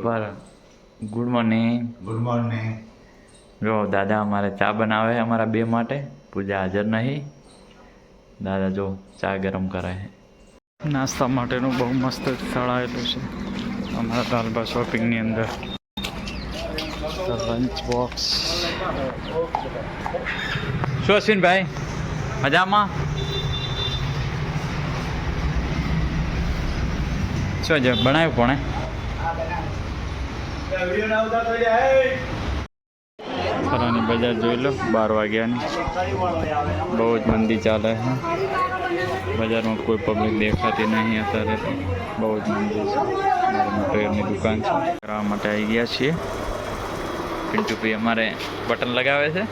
ઉપર good morning good morning જો દાદા અમારે ચા બનાવે છે અમારા બે માટે. પૂજા હાજર નહીં. દાદા જો ચા ગરમ કરે છે. નાસ્તા માટેનું બહુ મસ્ત સ્થળ આવેલું છે. અમારા લાલબા શોપિંગની અંદર. લંચ બોક્સ શું અશ્વિનભાઈ મજામાં? શું છે બનાવ્યું કોણે? ફરાની બજાર જોઈ લો, બાર વાગ્યાની. બહુ જ મંદી ચાલે છે. બજારમાં કોઈ પબ્લિક દેખાતી નહીં અત્યારે બહુ જ મંદી છે. મટીરિયલની દુકાન છે. કરવા માટે આવી ગયા છીએ. પિન્ટુભાઈ અમારે બટન લગાવે છે.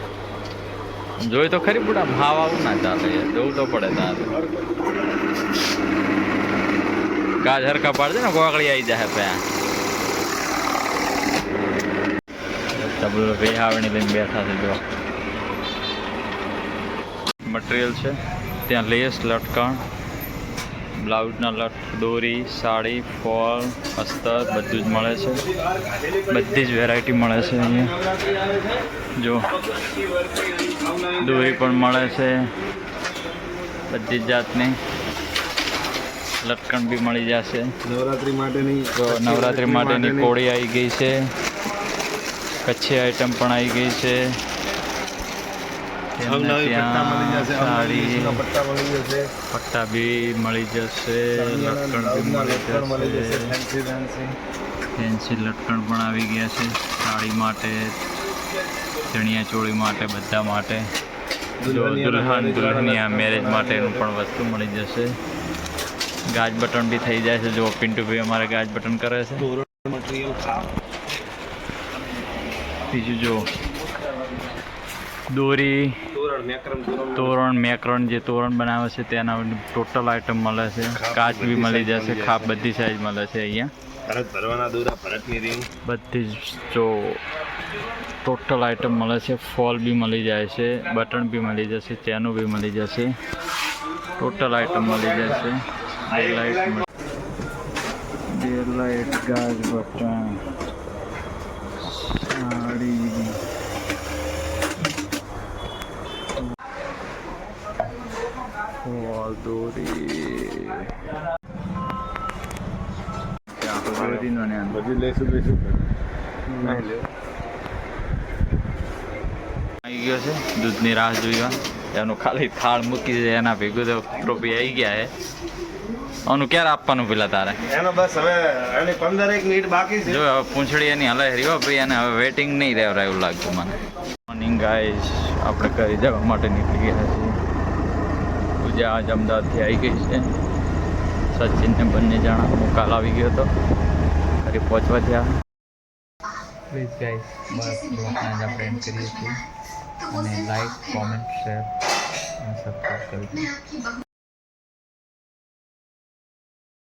જોઈ તો ખરી પૂરા ભાવ આવું ના ચાલે. જોવું તો પડે તારે. ગાજ હરકા પાડજે ને, ગોગળી આવી જાય ત્યાં. ડબલ વેહાવણી લઈને બેઠા છે જો. મટીરિયલ છે. ત્યાં લેસ લટકણ બ્લાઉઝના લટ દોરી સાડી ફોલ અસ્તર બધું જ મળે છે. બધી જ વેરાયટી મળે છે અહીંયા. જો. દોરી પણ મળે છે. બધી જ જાતની. લટકણ બી મળી જશે. નવરાત્રી માટેની નવરાત્રી માટેની કોળી આવી ગઈ છે. કચ્છી આઈટમ પણ આવી ગઈ છે. પટ્ટા બી મળી જશે લટકણ બી મળી જશે. ફેન્સી લટકણ પણ આવી ગયા છે સાડી માટે ચણિયા ચોળી માટે બધા માટે. દુલ્હન દુલ્હનિયા મેરેજ માટેનું પણ વસ્તુ મળી જશે. ગાજ બટન બી થઈ જાય છે જો પિન્ટુભાઈ અમારે ગાજ બટન કરે છે. મટીરિયલ બીજું જો દોરી તોરણ મેકરણ જે તોરણ બનાવે છે તેના ટોટલ આઈટમ મળે છે. કાચ બી મળી જશે ખાપ બધી સાઈઝ મળે છે અહીંયા. ભરત ભરવાના દોરા ભરતની રીંગ બધી જ જો ટોટલ આઈટમ મળે છે. ફોલ બી મળી જાય છે બટન બી મળી જશે ચેનો બી મળી જશે. ટોટલ આઈટમ મળી જશે. બે લાઇટ બે ગાજ બટન. બધી લઈશું લઈશું આવી ગયો છે દૂધની રાહ જોઈવા એનું ખાલી થાળ મૂકી છે એના ભેગું તો ટોપી આવી ગયા છે આનું ક્યારે આપવાનું પેલા તારે? એનો બસ હવે એની પંદર એક મિનિટ બાકી છે. જો હવે પૂંછડી એની હલાઈ રહ્યો ભાઈ એને હવે વેટિંગ નહીં રહેવા એવું લાગતું મને. મોર્નિંગ ગાઈસ આપણે કરી જવા માટે નીકળી ગયા છીએ. પૂજા આજ અમદાવાદથી આવી ગઈ છે. સચિનને બંને જણા હું કાલ આવી ગયો હતો. ઘરે પહોંચવા થયા. પ્લીઝ ગાઈસ બસ બ્લોગને જ આપણે એન્ડ કરીએ છીએ. અને લાઈક કોમેન્ટ શેર અને સબસ્ક્રાઈબ કરજો